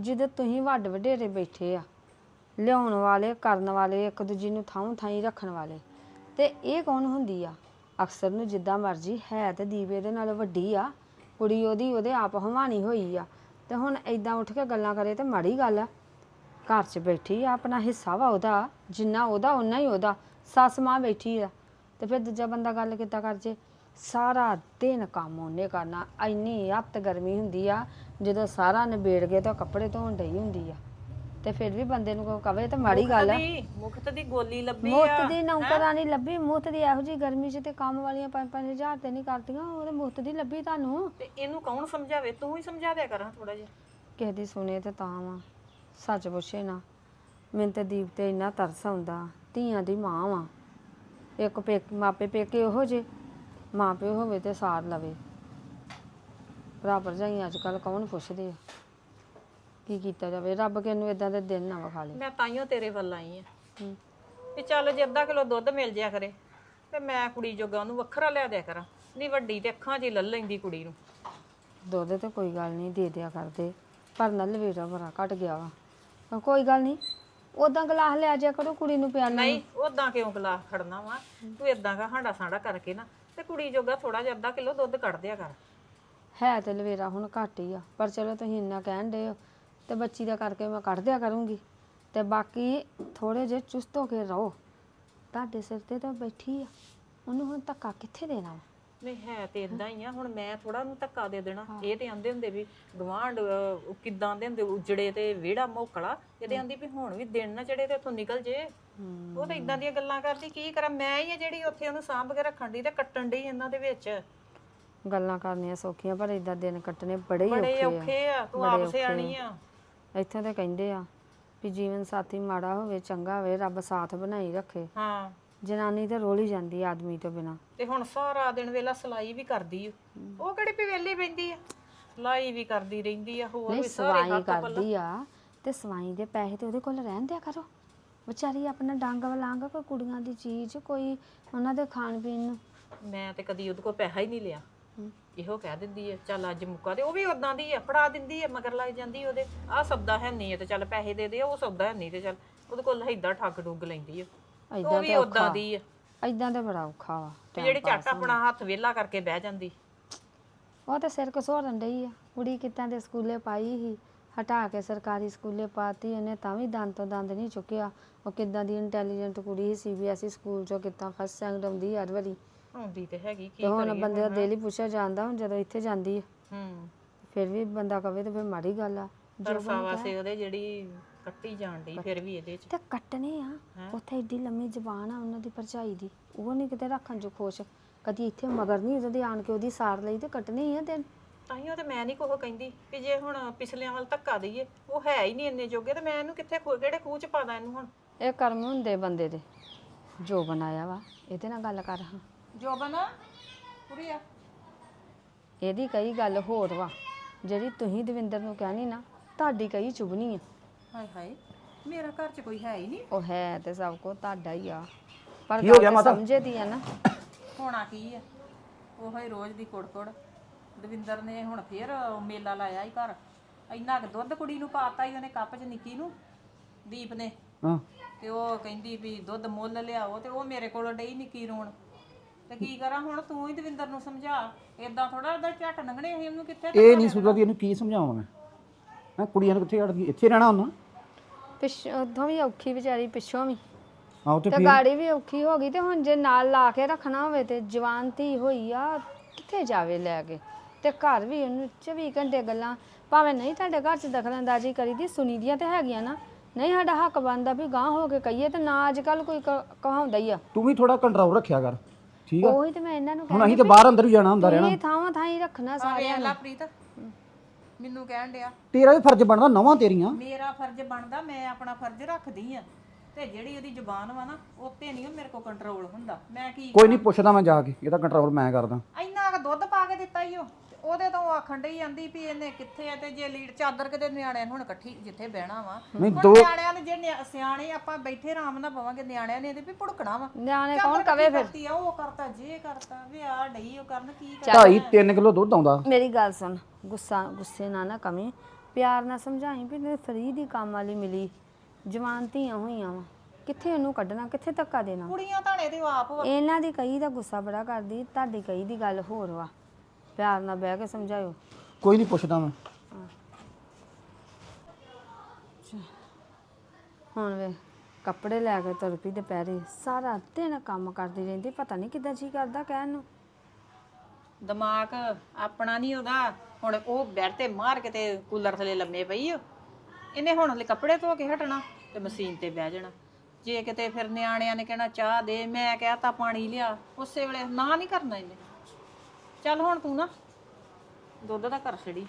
ਜਦੋਂ ਤੁਸੀਂ ਵੱਡ ਵਡੇਰੇ ਬੈਠੇ ਆ ਲਿਆਉਣ ਵਾਲੇ ਕਰਨ ਵਾਲੇ ਇੱਕ ਦੂਜੀ ਨੂੰ ਥਾਂ ਥਾਈ ਰੱਖਣ ਵਾਲੇ ਤੇ ਇਹ ਕੌਣ ਹੁੰਦੀ ਆ? ਅਕਸਰ ਨੂੰ ਜਿੱਦਾਂ ਮਰਜ਼ੀ ਹੈ ਤੇ ਦੀਪ ਇਹਦੇ ਨਾਲ ਵੱਡੀ ਆ। ਕੁੜੀ ਉਹਦੀ ਉਹਦੇ ਆਪ ਹਵਾਨੀ ਹੋਈ ਆ। ਤੇ ਹੁਣ ਐਦਾਂ ਉੱਠ ਕੇ ਗੱਲਾਂ ਕਰੇ ਤੇ ਮਾੜੀ ਗੱਲ ਆ। ਘਰ 'ਚ ਬੈਠੀ ਆ, ਆਪਣਾ ਹਿੱਸਾ ਵਾ ਉਹਦਾ, ਜਿੰਨਾ ਉਹਦਾ ਉਨਾ ਹੀ ਉਹਦਾ। ਸੱਸ ਮਾਂ ਬੈਠੀ ਆ। ਤੇ ਫਿਰ ਦੂਜਾ ਬੰਦਾ ਗੱਲ ਕਿੱਦਾਂ ਕਰ ਜੇ? ਸਾਰਾ ਦਿਨ ਕੰਮ ਉਹਨੇ ਕਰਨਾ। ਇੰਨੀ ਅੱਤ ਗਰਮੀ ਹੁੰਦੀ ਆ, ਜਦੋਂ ਸਾਰਾ ਨਿਬੇੜ ਕੇ ਤਾਂ ਕੱਪੜੇ ਧੋਣ ਡਈ ਹੁੰਦੀ ਆ। ਤੇ ਫਿਰ ਵੀ ਬੰਦੇ ਨੂੰ ਕੋਈ ਕਵੇ ਤਾਂ ਮਾੜੀ ਗੱਲ ਆ। ਦੀ ਮੁਕਤ ਦੀ ਗੋਲੀ ਲੱਭੀ ਆ ਮੁਫਤ ਦੀ ਨੌਕਰਾਨੀ ਲੱਭੀ ਮੁਫਤ ਦੀ ਇਹੋ ਜੀ ਗਰਮੀ 'ਚ ਤੇ ਕੰਮ ਵਾਲੀਆਂ 5-5000 ਤੇ ਨਹੀਂ ਕਰਦੀਆਂ ਉਹਦੇ ਮੁਫਤ ਦੀ ਲੱਭੀ ਤੁਹਾਨੂੰ। ਤੇ ਇਹਨੂੰ ਕੌਣ ਸਮਝਾਵੇ? ਤੂੰ ਹੀ ਸਮਝਾ ਦਿਆ ਕਰਾਂ ਥੋੜਾ ਜਿਹਾ। ਕਿਸੇ ਦੀ ਸੁਣੇ ਤੇ ਤਾਂ ਵਾ ਸੱਚ ਪੁੱਛੇ ਨਾ। ਮੈਨੂੰ ਤੇ ਦੀਪ ਤੇ ਇੰਨਾ ਤਰਸ ਆਉਂਦਾ ਧੀਆਂ ਦੀ ਮਾਂ ਵਾ। ਇੱਕ ਪੇਕ ਮਾਪੇ ਪੇਕੇ ਉਹੋ ਜੇ ਮਾਂ ਪਿਓ ਹੋਵੇ ਤੇ ਸਾਰ ਲਵੇ। ਭਰਾ ਭਰਜਾਈ ਅੱਜ ਕੱਲ ਕੌਣ ਪੁੱਛਦੇ ਆ? ਕੀ ਕੀਤਾ ਜਾਵੇ? ਰੱਬ ਕਿਨੂੰ ਇਦਾਂ ਦੇ ਦਿਨ ਨਾ ਵਿਖਾ ਲੇ ਮੈਂ ਤਾਈਓ ਤੇਰੇ ਵੱਲ ਆਈ ਆ। ਵੀ ਚੱਲ ਜੇ ਅੱਧਾ ਕਿਲੋ ਦੁੱਧ ਮਿਲ ਜਿਆ ਕਰੇ ਤੇ ਮੈਂ ਕੁੜੀ ਜੋਗਾ ਉਹਨੂੰ ਵੱਖਰਾ ਲਿਆ ਦਿਆ ਕਰਾਂ। ਨਹੀਂ ਵੱਡੀ ਤੇ ਅੱਖਾਂ 'ਚ ਹੀ ਲੈ ਲੈਂਦੀ ਕੁੜੀ ਨੂੰ। ਦੁੱਧ ਤੇ ਕੋਈ ਗੱਲ ਨਹੀਂ ਦੇ ਦਿਆ ਕਰਦੇ। ਪਰ ਨਲ ਵੀਰਾ ਬੜਾ ਘਟ ਗਿਆ ਵਾ। ਪਰ ਕੋਈ ਗੱਲ ਨਹੀਂ ਉਦਾਂ ਗਲਾਸ ਲਿਆ ਜਾ ਕਰੋ ਕੁੜੀ ਨੂੰ ਪਿਆਲ ਨਹੀਂ ਉਦਾਂ ਕਿਉਂ ਗਲਾਸ ਖੜਨਾ ਵਾ? ਤੂੰ ਇਦਾਂ ਕਾ ਹਾਂਡਾ ਸਾਂਡਾ ਕਰਕੇ ਨਾ ਤੇ ਕੁੜੀ ਜੋਗਾ ਥੋੜਾ ਜਿਹਾ ਅੱਧਾ ਕਿਲੋ ਦੁੱਧ ਕੱਢ ਦਿਆ ਕਰ। ਹੈ ਤੇ ਲਵੇਰਾ ਹੁਣ ਘੱਟ ਹੀ ਆ ਪਰ ਚਲੋ ਤੁਸੀਂ ਇੰਨਾ ਕਹਿਣ ਦੇ ਹੋ ਤੇ ਬੱਚੀ ਦਾ ਕਰਕੇ ਮੈਂ ਕੱਢ ਦਿਆ ਕਰੂੰਗੀ। ਤੇ ਬਾਕੀ ਥੋੜੇ ਜਿਹੇ ਚੁਸਤ ਹੋ ਕੇ ਰਹੋ। ਤੁਹਾਡੇ ਸਿਰ ਤੇ ਤਾਂ ਬੈਠੀ ਆ। ਉਹਨੂੰ ਹੁਣ ਧੱਕਾ ਕਿੱਥੇ ਦੇਣਾ ਵਾ? ਨਹੀਂ ਹੈ ਤੇ ਇਦਾਂ ਹੀ ਆ। ਹੁਣ ਮੈਂ ਥੋੜਾ ਨੂੰ ਧੱਕਾ ਦੇ ਦੇਣਾ। ਇਹ ਤੇ ਆਂਦੇ ਹੁੰਦੇ ਵੀ ਗਵਾਂਢ ਕਿੱਦਾਂ ਦੇ ਹੁੰਦੇ ਉਜੜੇ ਤੇ ਵਿਹੜਾ ਮੋਕਲਾ। ਇਹਦੇ ਆਂਦੀ ਵੀ ਹੁਣ ਵੀ ਦਿਨ ਨਾ ਚੜੇ ਤੇ ਇੱਥੋਂ ਨਿਕਲ ਜੇ। ਉਹ ਤਾਂ ਇਦਾਂ ਦੀਆਂ ਗੱਲਾਂ ਕਰਦੀ ਕੀ ਕਰਾਂ? ਮੈਂ ਹੀ ਆ ਜਿਹੜੀ ਉੱਥੇ ਉਹਨੂੰ ਸਾਂਭ ਕੇ ਰੱਖਣ ਦੀ ਤੇ ਕੱਟਣ ਦੀ ਇਹਨਾਂ ਦੇ ਵਿੱਚ। ਗੱਲਾਂ ਕਰਨੀਆਂ ਸੌਖੀਆਂ ਪਰ ਇਦਾਂ ਦਿਨ ਕੱਟਣੇ ਬੜੇ ਹੀ ਬੜੇ ਔਖੇ ਆ। ਔਖੇ ਆ। ਤੂੰ ਆਪ ਸਿਆਣੀ ਆ। ਇੱਥੇ ਤੇ ਕਹਿੰਦੇ ਆ ਵੀ ਜੀਵਨ ਸਾਥੀ ਮਾੜਾ ਹੋਵੇ ਚੰਗਾ ਹੋਵੇ ਰੱਬ ਸਾਥ ਬਣਾਈ ਰੱਖੇ। ਹਾਂ। ਜਨਾਨੀ ਤੇ ਰੋਲ ਜਾਂਦੀ ਆ ਆਦਮੀ ਤੋਂ ਬਿਨਾ। ਤੇ ਹੁਣ ਸਾਰਾ ਦਿਨ ਵੇਲਾ ਸਲਾਈ ਵੀ ਕਰਦੀ ਓ ਉਹ ਕਿਹੜੀ ਵੀ ਵੇਲੀ ਪੈਂਦੀ ਆ? ਸਲਾਈ ਵੀ ਕਰਦੀ ਰਹਿੰਦੀ ਆ ਹੋਰ ਨਹੀਂ ਵੀ ਸਾਰੇ ਸਵਾਈ ਕਰਦੀ ਆ। ਤੇ ਸਵਾਈ ਦੇ ਪੈਸੇ ਤੇ ਉਹਦੇ ਕੋਲ ਰਹਿਣ ਦਿਆ ਕਰੋ। ਵਿਚਾਰੀ ਆਪਣਾ ਡੰਗ ਵਲਾਂਗ ਕੋਈ ਕੁੜੀਆਂ ਦੀ ਚੀਜ਼ ਕੋਈ ਉਹਨਾਂ ਦੇ ਖਾਣ ਪੀਣ ਨੂੰ। ਮੈਂ ਤੇ ਕਦੀ ਉਹਦੇ ਕੋਲ ਪੈਸਾ ਹੀ ਨਹੀਂ ਲਿਆ। ਇਹੋ ਕਹਿ ਦਿੰਦੀ ਹੈ ਚੱਲ ਅੱਜ ਮੁੱਕਾ ਦੇ ਉਹ ਵੀ ਉਦਾਂ ਦੀ ਆ ਫੜਾ ਦਿੰਦੀ ਹੈ ਮਗਰ ਲੱਗ ਜਾਂਦੀ ਉਹਦੇ। ਆਹ ਸੌਦਾ ਹੈ ਨਹੀਂ ਹੈ ਤੇ ਚੱਲ ਪੈਸੇ ਦੇ ਦੇ ਉਹ ਸੌਦਾ ਹੈ ਨਹੀਂ ਤੇ ਚੱਲ ਉਹਦੇ ਕੋਲ ਹਿੱਦਾ ਠੱਗ ਡੁੱਗ ਲੈਂਦੀ ਆ। ਉਹ ਐਦਾਂ ਵੀ ਉਦਾਂ ਦੀ ਆ। ਐਦਾਂ ਤੇ ਬੜਾ ਔਖਾ ਵਾ ਤੇ ਜਿਹੜੀ ਝੱਟ ਆਪਣਾ ਹੱਥ ਵਿਹਲਾ ਕਰਕੇ ਬਹਿ ਜਾਂਦੀ। ਉਹ ਤੇ ਸਿਰ ਘਸੋੜਨ ਡਈ ਆ ਕੁੜੀ ਕਿੱਦਾਂ ਦੇ ਸਕੂਲੇ ਪਾਈ ਸੀ ਹਟਾ ਕੇ ਸਰਕਾਰੀ ਸਕੂਲੇ ਪਾਤੀ ਉਹਨੇ ਤਾਂ ਵੀ ਦੰਦ ਤੋਂ ਦੰਦ ਨਹੀਂ ਚੁੱਕਿਆ। ਉਹ ਕਿੱਦਾਂ ਦੀ ਇੰਟੈਲੀਜੈਂਟ ਕੁੜੀ ਸੀ ਸੀਬੀਐਸਈ ਸਕੂਲ ਚੋਂ ਕਿੱਦਾਂ ਫਸਟ ਰੈਂਕ ਆਉਂਦੀ ਹਰ ਵਾਰੀ। ਆਉਂਦੀ ਤੇ ਹੈਗੀ ਕੀ ਤੇ ਹੁਣ ਬੰਦੇ ਦਾ ਦਿਲ ਹੀ ਪੁੱਛਿਆ ਜਾਂਦਾ ਹੁਣ ਜਦੋਂ ਇੱਥੇ ਜਾਂਦੀ ਆ। ਹੂੰ। ਫਿਰ ਵੀ ਬੰਦਾ ਕਵੇ ਤੇ ਫਿਰ ਮਾੜੀ ਗੱਲ ਆ। ਤਰਫਾ ਵਾਸੇ ਉਹਦੇ ਜਿਹੜੀ ਕੱਟੀ ਜਾਣ ਡਈ ਫਿਰ ਵੀ ਇਹਦੇ ਚ। ਤੇ ਕੱਟਨੇ ਆ। ਉੱਥੇ ਏਡੀ ਲੰਮੀ ਜ਼ਬਾਨ ਆ ਉਹਨਾਂ ਦੀ ਭਰਜਾਈ ਦੀ। ਉਹ ਨਹੀਂ ਕਿਤੇ ਰੱਖਣ ਚ ਖੁਸ਼। ਕਦੀ ਇੱਥੇ ਮਗਰ ਨਹੀਂ ਉਹਦੇ ਆਣ ਕੇ ਉਹਦੀ ਸਾਰ ਲਈ ਤੇ ਕੱਟਨੇ ਹੀ ਆ ਦਿਨ। ਤਾਈਓ ਤੇ ਮੈਂ ਨਹੀਂ ਕੋਹ ਕਹਿੰਦੀ ਕਿ ਜੇ ਹੁਣ ਪਿਛਲਿਆਂ ਵੱਲ ਧੱਕਾ ਦਈਏ ਉਹ ਹੈ ਹੀ ਨਹੀਂ ਇੰਨੇ ਜੋਗੇ ਤੇ ਮੈਂ ਇਹਨੂੰ ਕਿੱਥੇ ਖੋ- ਕਿਹੜੇ ਖੂਹ ਚ ਪਾਦਾ ਇਹਨੂੰ ਹੁਣ? ਇਹ ਕਰਮ ਹੁੰਦੇ ਬੰਦੇ ਦੇ। ਜੋ ਬਣਾਇਆ ਵਾ ਇਹਦੇ ਨਾਲ ਗੱਲ ਕਰ ਹਾਂ। ਜੋਬਨ ਪੂਰੀ ਆ ਇਹਦੀ ਕਈ ਗੱਲ ਹੋਰ ਵਾ। ਜਿਹੜੀ ਤੁਸੀਂ ਦਵਿੰਦਰ ਨੂੰ ਕਹਿਣੀ ਨਾ ਤੁਹਾਡੀ ਕਈ ਚੁਗਣੀ ਆ। ਹਾਏ ਹਾਏ ਮੇਰਾ ਘਰ ਚ ਕੋਈ ਹੈ ਹੀ ਨਹੀਂ। ਉਹ ਹੈ ਤੇ ਸਭ ਕੋ ਤੁਹਾਡਾ ਹੀ ਆ। ਪਰ ਕੀ ਹੋ ਗਿਆ ਗੱਲ ਮਾਤਾ? ਸਮਝਦੀ ਆ ਨਾ। ਹੋਣਾ ਕੀ ਆ? ਉਹੋ ਹੀ ਰੋਜ਼ ਦੀ ਕੁੜ-ਕੁੜ। ਦਵਿੰਦਰ ਨੇ ਹੁਣ ਫੇਰ ਮੇਲਾ ਲਾਇਆ ਹੀ ਘਰ। ਇੰਨਾ ਕੁ ਦੁੱਧ ਕੁੜੀ ਨੂੰ ਪਾਤਾ ਹੀ ਉਹਨੇ ਕੱਪ 'ਚ ਨਿੱਕੀ ਨੂੰ ਦੀਪ ਨੇ। ਹਾਂ। ਤੇ ਉਹ ਕਹਿੰਦੀ ਵੀ ਦੁੱਧ ਮੁੱਲ ਲਿਆਓ ਤੇ ਉਹ ਮੇਰੇ ਕੋਲ ਡਈ ਨਿੱਕੀ ਰੋਣ ਤੇ ਕੀ ਕਰਾਂ ਹੁਣ ਤੂੰ ਹੀ ਦਵਿੰਦਰ ਨੂੰ ਸਮਝਾ। ਏਦਾਂ ਥੋੜਾ ਉਹਦਾ ਝੱਟ ਲੰਘਣੇ ਅਸੀਂ ਉਹਨੂੰ ਕਿੱਥੇ ਇਹ ਨਹੀਂ ਸੁਣਦਾ ਇਹਨੂੰ ਕੀ ਸਮਝਾਵਾਂ ਮੈਂ। ਹਾਂ ਕੁੜੀਆਂ ਨੂੰ ਕਿੱਥੇ ਅੜਦੀ ਇੱਥੇ ਰਹਿਣਾ ਹੁੰਦਾ। ਪਿੱਛੋਂ ਉਦੋਂ ਵੀ ਔਖੀ ਵਿਚਾਰੀ ਪਿੱਛੋਂ ਵੀ। ਆਓ ਤੇ ਤੇ ਗਾੜੀ ਵੀ ਔਖੀ ਹੋ ਗਈ ਤੇ ਹੁਣ ਜੇ ਨਾਲ ਲਾ ਕੇ ਰੱਖਣਾ ਹੋਵੇ ਤੇ ਜਵਾਨ ਧੀ ਹੋਈ ਆ ਕਿੱਥੇ ਜਾਵੇ ਲੈ ਕੇ? ਤੇ ਘਰ ਵੀ ਉਹਨੂੰ 24 ਘੰਟੇ ਗੱਲਾਂ ਭਾਵੇਂ ਨਹੀਂ ਤੁਹਾਡੇ ਘਰ 'ਚ ਦਖਲਅੰਦਾਜ਼ੀ ਕਰੀਦੀ ਸੁਣੀ ਦੀਆਂ ਤੇ ਹੈਗੀਆਂ ਨਾ। ਨਹੀਂ ਸਾਡਾ ਹੱਕ ਬਣਦਾ ਵੀ ਗਾਂ ਹੋ ਕੇ ਕਹੀਏ ਤੇ ਨਾ ਅੱਜ ਕੱਲ ਕੋਈ ਕ- ਕਹਾਉਂਦਾ ਹੀ ਆ। ਤੂੰ ਵੀ ਥੋੜਾ ਕੰਟਰੋਲ ਰੱਖਿਆ ਕਰ। ਠੀਕ ਆ? ਉਹੀ ਤੇ ਮੈਂ ਇਹਨਾਂ ਨੂੰ ਹੁਣ ਅਸੀਂ ਤੇ ਬਾਹਰ ਅੰਦਰ ਵੀ ਜਾਣਾ ਹੁੰਦਾ ਰਹਿਣਾ। ਇਹ ਥਾਵਾਂ ਥਾਂ ਹੀ ਰੱਖਣਾ ਸਾਰਿਆਂ ਨੂੰ। ਪ੍ਰੀਤ ਮੈਨੂੰ ਕਹਿਣ ਡਿਆ। ਤੇਰਾ ਵੀ ਫਰਜ਼ ਬਣਦਾ ਨਵਾਂ ਤੇਰੀਆਂ। ਮੇਰਾ ਫਰਜ਼ ਬਣਦਾ ਮੈਂ ਆਪਣਾ ਫਰਜ਼ ਰੱਖਦੀ ਆ। ਤੇ ਜਿਹੜੀ ਉਹਦੀ ਜ਼ੁਬਾਨ ਵਾ ਨਾ ਉੱਤੇ ਨਹੀਂ ਮੇਰੇ ਕੋਲ ਕੰਟਰੋਲ ਹੁੰਦਾ। ਮੈਂ ਕੀ ਕੋਈ ਨਹੀਂ ਪੁੱਛਦਾ ਮੈਂ ਜਾ ਕੇ ਇਹਦਾ ਕੰਟਰੋਲ ਮੈਂ ਕਰਦਾ। ਇੰਨਾ ਕੁ ਦੁੱਧ ਪਾ ਕੇ ਦਿੱਤਾ ਈ ਉਹ ਉਹਦੇ ਤੋਂ ਉਹ ਆਖਣ ਡਈ ਜਾਂਦੀ ਵੀ ਇਹਨੇ ਕਿੱਥੇ ਆ ਤੇ ਜੇ ਲੀਡ ਚਾਦਰ ਕਿਤੇ ਨਿਆਣਿਆਂ ਨੂੰ ਹੁਣ ਇਕੱਠੀ ਜਿੱਥੇ ਬਹਿਣਾ ਵਾ। ਨਹੀਂ ਹੁਣ ਦੋ ਨਿਆਣਿਆਂ ਨੂੰ ਜੇ ਨਿਆ- ਸਿਆਣੇ ਆਪਾਂ ਬੈਠੇ ਆਰਾਮ ਨਾਲ ਪਵਾਂਗੇ ਨਿਆਣਿਆਂ ਨੇ ਇਹਦੇ ਵੀ ਭੁੜਕਣਾ ਵਾ। ਨਿਆਣੇ ਕੌਣ ਕਵੇ ਫਿਰ? ਕਰਤੀ ਆ ਉਹ ਕਰਤਾ ਜੇ ਕਰਤਾ ਵੀ ਆ ਡਈ ਉਹ ਕਰਨ ਕੀ ਕਰ ਢਾਈ 3 ਕਿਲੋ ਦੁੱਧ ਆਉਂਦਾ। ਮੇਰੀ ਗੱਲ ਸੁਣ ਗੁੱਸਾ ਗੁੱਸੇ ਨਾਲ ਨਾ ਕਮੀ ਪਿਆਰ ਨਾਲ ਸਮਝਾਈ ਵੀ ਤੇ ਫਰੀ ਦੀ ਕੰਮ ਵਾਲੀ ਮਿਲੀ। ਜਵਾਨ ਧੀਆਂ ਹੋਈਆਂ ਵਾ। ਕਿੱਥੇ ਉਹਨੂੰ ਕੱਢਣਾ ਕਿੱਥੇ ਧੱਕਾ ਦੇਣਾ? ਕੁੜੀਆਂ ਧਾਣੇ ਤੇ ਉਹ ਆਪ ਵਾ। ਇਹਨਾਂ ਦੀ ਕਈ ਦਾ ਗੁੱਸਾ ਬੜਾ ਕਰਦੀ ਤੁਹਾਡੀ ਕਈ ਦੀ ਗੱਲ ਹੋਰ ਵਾ। ਪਿਆਰ ਨਾਲ ਬਹਿ ਕੇ ਸਮਝਾਇਓ। ਕੋਈ ਨਹੀਂ ਪੁੱਛਦਾ ਮੈਂ। ਹੁਣ ਵੇ ਕੱਪੜੇ ਲੈ ਕੇ ਤੁਰ ਪਈ ਦੁਪਹਿਰੇ ਸਾਰਾ ਦਿਨ ਕੰਮ ਕਰਦੀ ਰਹਿੰਦੀ ਪਤਾ ਨਹੀਂ ਕਿੱਦਾਂ ਜੀ ਕਰਦਾ ਕਹਿਣ ਨੂੰ। ਦਿਮਾਗ ਆਪਣਾ ਨਹੀਂ ਉਹਦਾ ਹੁਣ ਉਹ ਬੈੱਡ ਤੇ ਮਾਰ ਕੇ ਤੇ ਕੂਲਰ ਥੱਲੇ ਲੰਮੇ ਪਈ ਓ ਇਹਨੇ ਹੁਣ ਹਲੇ ਕੱਪੜੇ ਧੋ ਕੇ ਹਟਣਾ ਤੇ ਮਸ਼ੀਨ ਤੇ ਬਹਿ ਜਾਣਾ। ਜੇ ਕਿਤੇ ਫਿਰ ਨਿਆਣਿਆਂ ਨੇ ਕਹਿਣਾ ਚਾਹ ਦੇ ਮੈਂ ਕਹਿਤਾ ਪਾਣੀ ਲਿਆ ਉਸੇ ਵੇਲੇ ਨਾ ਨਹੀਂ ਕਰਨਾ ਇਹਨੇ। ਚੱਲ ਹੁਣ ਤੂੰ ਨਾ ਦੁੱਧ ਦਾ ਕਰ ਛੜੀ।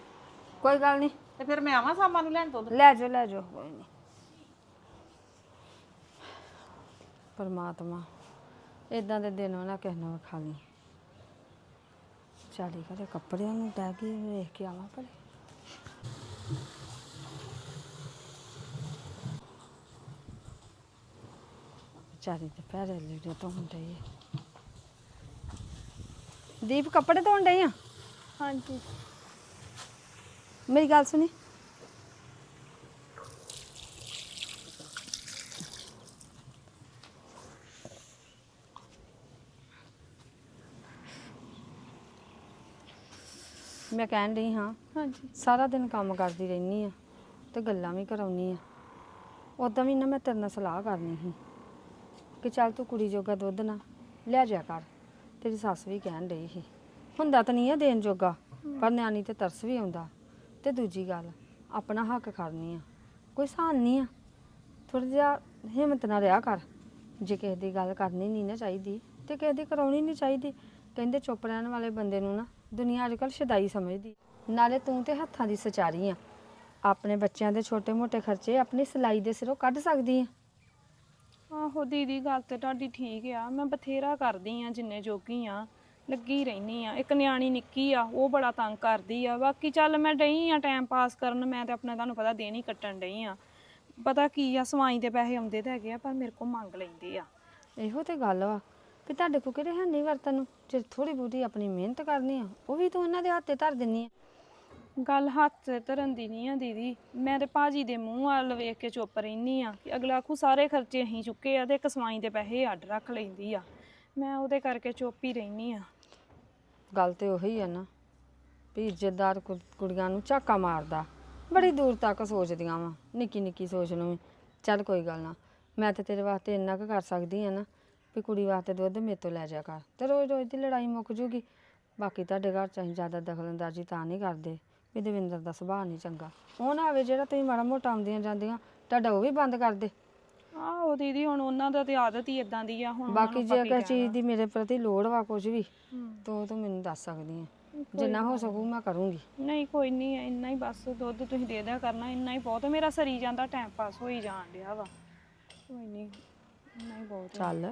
ਕੋਈ ਗੱਲ ਨਹੀਂ। ਤੇ ਫਿਰ ਮੈਂ ਆਵਾਂ ਸਾਮਾਂ ਨੂੰ ਲੈਣ ਦੁੱਧ? ਲੈ ਜਾਓ ਲੈ ਜਾਓ ਕੋਈ ਨਹੀਂ। ਪਰਮਾਤਮਾ ਇਦਾਂ ਦੇ ਦਿਨ ਉਹਨਾਂ ਕਿਸੇ ਨੂੰ ਵਿਖਾ ਲਈ ਚਾਲੀ ਕਰੇ ਕੱਪੜਿਆਂ ਨੂੰ ਟਹਿ ਕੇ ਵੇਖ ਕੇ ਆਵਾਂ ਪਰ ਚਾਲੀ ਤੇ ਪੈਰੇ ਲੀੜੇ ਧੋਣ ਡਈ ਆ। ਦੀਪ ਕੱਪੜੇ ਧੋਣ ਡਈ ਆ? ਹਾਂਜੀ। ਮੇਰੀ ਗੱਲ ਸੁਣੀ। ਮੈਂ ਕਹਿਣ ਡਈ ਹਾਂ ਹਾਂਜੀ। ਸਾਰਾ ਦਿਨ ਕੰਮ ਕਰਦੀ ਰਹਿਨੀ ਆ ਤੇ ਗੱਲਾਂ ਵੀ ਕਰਾਉਣੀ ਆ। ਉਦਾਂ ਵੀ ਨਾ ਮੈਂ ਤੇਰੇ ਨਾਲ ਸਲਾਹ ਕਰਨੀ ਸੀ ਕਿ ਚੱਲ ਤੂੰ ਕੁੜੀ ਜੋਗਾ ਦੁੱਧ ਨਾ ਲੈ ਜਾ ਕਰ। ਤੇਰੀ ਸੱਸ ਵੀ ਕਹਿਣ ਡਈ ਸੀ। ਹੁੰਦਾ ਤਾਂ ਨਹੀਂ ਆ ਦੇਣ ਜੋਗਾ, ਪਰ ਨਿਆਣੀ ਤੇ ਤਰਸ ਵੀ ਆਉਂਦਾ। ਤੇ ਦੂਜੀ ਗੱਲ, ਆਪਣਾ ਹੱਕ ਕਰਨੀ ਆ। ਕੋਈ ਸਾਨ ਨਹੀਂ ਆ। ਥੋੜਾ ਜਿਹਾ ਹਿੰਮਤ ਨਾਲ ਰਿਹਾ ਕਰ। ਜੇ ਕਿਸੇ ਦੀ ਗੱਲ ਕਰਨੀ ਨਹੀਂ ਨਾ ਚਾਹੀਦੀ ਤੇ ਕਿਸੇ ਦੀ ਕਰਾਉਣੀ ਨਹੀਂ ਚਾਹੀਦੀ, ਕਹਿੰਦੇ ਚੁੱਪ ਰਹਿਣ ਵਾਲੇ ਬੰਦੇ ਨੂੰ ਨਾ ਦੁਨੀਆ ਅੱਜ ਕੱਲ੍ਹ ਸ਼ਦਾਈ ਸਮਝਦੀ। ਨਾਲੇ ਤੂੰ ਤੇ ਹੱਥਾਂ ਦੀ ਸਚਾਰੀ ਆ। ਆਪਣੇ ਬੱਚਿਆਂ ਦੇ ਛੋਟੇ-ਮੋਟੇ ਖਰਚੇ ਆਪਣੀ ਸਿਲਾਈ ਦੇ ਸਿਰੋਂ ਕੱਢ ਸਕਦੀ ਆ। ਆਹੋ, ਦੀਦੀ ਗੱਲ ਤੇ ਤੁਹਾਡੀ ਠੀਕ ਆ। ਮੈਂ ਬਥੇਰਾ ਕਰਦੀ ਆ, ਜਿੰਨੇ ਜੋਗੀ ਆ, ਲੱਗੀ ਰਹਿਨੀ ਆ। ਇੱਕ ਨਿਆਣੀ ਨਿੱਕੀ ਆ, ਉਹ ਬੜਾ ਤੰਗ ਕਰਦੀ ਆ। ਬਾਕੀ ਚੱਲ ਮੈਂ ਡਈ ਆ ਟਾਈਮ ਪਾਸ ਕਰਨ, ਮੈਂ ਤੇ ਆਪਣਾ ਤੁਹਾਨੂੰ ਪਤਾ ਦੇਣ ਹੀ ਕੱਟਣ ਡਈ ਆ। ਪਤਾ ਕੀ ਆ, ਸਵਾਈ ਦੇ ਪੈਸੇ ਆਉਂਦੇ ਤਾਂ ਹੈਗੇ ਆ, ਪਰ ਮੇਰੇ ਕੋਲ ਮੰਗ ਲੈਂਦੇ ਆ। ਇਹੋ ਤੇ ਗੱਲ ਵਾ ਵੀ ਤੁਹਾਡੇ ਕੋਲ ਕਿਹੜੇ ਹੈ ਨਹੀਂ ਵਰਤਨ? ਨੂੰ ਜੇ ਥੋੜੀ ਬਹੁਤੀ ਆਪਣੀ ਮਿਹਨਤ ਕਰਨੀ ਆ, ਉਹ ਵੀ ਤੂੰ ਉਹਨਾਂ ਦੇ ਹੱਥੇ ਧਰ ਦਿੰਨੀ ਆ। ਗੱਲ ਹੱਥ ਤੇ ਧਰਨ ਦੀ ਨਹੀਂ ਆ ਦੀਦੀ। ਮੈਂ ਤੇ ਭਾਜੀ ਦੇ ਮੂੰਹ ਵੱਲ ਵੇਖ ਕੇ ਚੁੱਪ ਰਹਿਨੀ ਆ ਕਿ ਅਗਲਾ ਆਖੂ, ਸਾਰੇ ਖਰਚੇ ਅਸੀਂ ਚੁੱਕੇ ਆ ਤੇ ਇੱਕ ਦੇ ਪੈਸੇ ਅੱਡ ਰੱਖ ਲੈਂਦੀ ਆ। ਮੈਂ ਉਹਦੇ ਕਰਕੇ ਚੁੱਪ ਹੀ ਰਹਿਨੀ ਆ। ਗੱਲ ਤੇ ਉਹੀ ਆ ਨਾ ਵੀ ਇੱਜ਼ਤਦਾਰ ਕੁ- ਕੁੜੀਆਂ ਨੂੰ ਝਾਕਾ ਮਾਰਦਾ। ਬੜੀ ਦੂਰ ਤੱਕ ਸੋਚਦੀਆਂ ਵਾ, ਨਿੱਕੀ ਨਿੱਕੀ ਸੋਚ ਨੂੰ ਵੀ। ਚੱਲ ਕੋਈ ਗੱਲ ਨਾ, ਮੈਂ ਤੇ ਤੇਰੇ ਵਾਸਤੇ ਇੰਨਾ ਕੁ ਕਰ ਸਕਦੀ ਆ ਨਾ ਵੀ ਕੁੜੀ ਵਾਸਤੇ ਦੁੱਧ ਮੇਰੇ ਤੋਂ ਲੈ ਜਾ ਕਰ। ਤੇ ਰੋਜ਼ ਰੋਜ਼ ਦੀ ਲੜਾਈ ਮੁੱਕ ਜੂਗੀ। ਬਾਕੀ ਤੁਹਾਡੇ ਘਰ ਚ ਅਸੀਂ ਜ਼ਿਆਦਾ ਦਖਲ ਅੰਦਾਜ਼ੀ ਤਾਂ ਨਹੀਂ ਕਰਦੇ। ਵੀ ਦਵਿੰਦਰ ਦਾ ਸੁਭਾਅ ਨਹੀਂ ਚੰਗਾ। ਉਹ ਨਾ ਆਵੇ ਜਿਹੜਾ ਤੁਸੀਂ ਮਾੜਾ ਮੋਟਾ ਆਉਂਦੀਆਂ ਜਾਂਦੀਆਂ ਤੁਹਾਡਾ ਉਹ ਵੀ ਬੰਦ ਕਰ ਦੇ। ਆਹੋ ਦੀਦੀ ਹੁਣ ਉਹਨਾਂ ਦਾ ਤੇ ਆਦਤ ਹੀ ਇਦਾਂ ਦੀ ਆ ਹੁਣ ਉਹਨਾਂ ਬਾਕੀ ਨੂੰ ਜੇ ਕਿਸੇ ਚੀਜ਼ ਦੀ ਮੇਰੇ ਪ੍ਰਤੀ ਲੋੜ ਵਾ ਕੁਝ ਵੀ ਤਾਂ ਤੂੰ ਮੈਨੂੰ ਦੱਸ ਸਕਦੀ ਆ। ਜਿੰਨਾ ਹੋ ਸਕੂ ਮੈਂ ਕਰੂੰਗੀ। ਨਹੀਂ ਕੋਈ ਨਹੀਂ ਇੰਨਾ ਹੀ ਬਸ ਦੁੱਧ ਤੁਸੀਂ ਦੇ ਦਿਆ ਕਰਨਾ ਇੰਨਾ ਹੀ ਬਹੁਤ। ਆ। ਮੇਰਾ ਸਰੀ ਜਾਂਦਾ ਟਾਈਮ ਪਾਸ ਹੋਈ ਜਾਣ ਡਿਆ ਵਾ। ਕੋਈ ਨਹੀਂ ਇੰਨਾ ਹੀ ਬਹੁਤ ਆ। ਚੱਲ।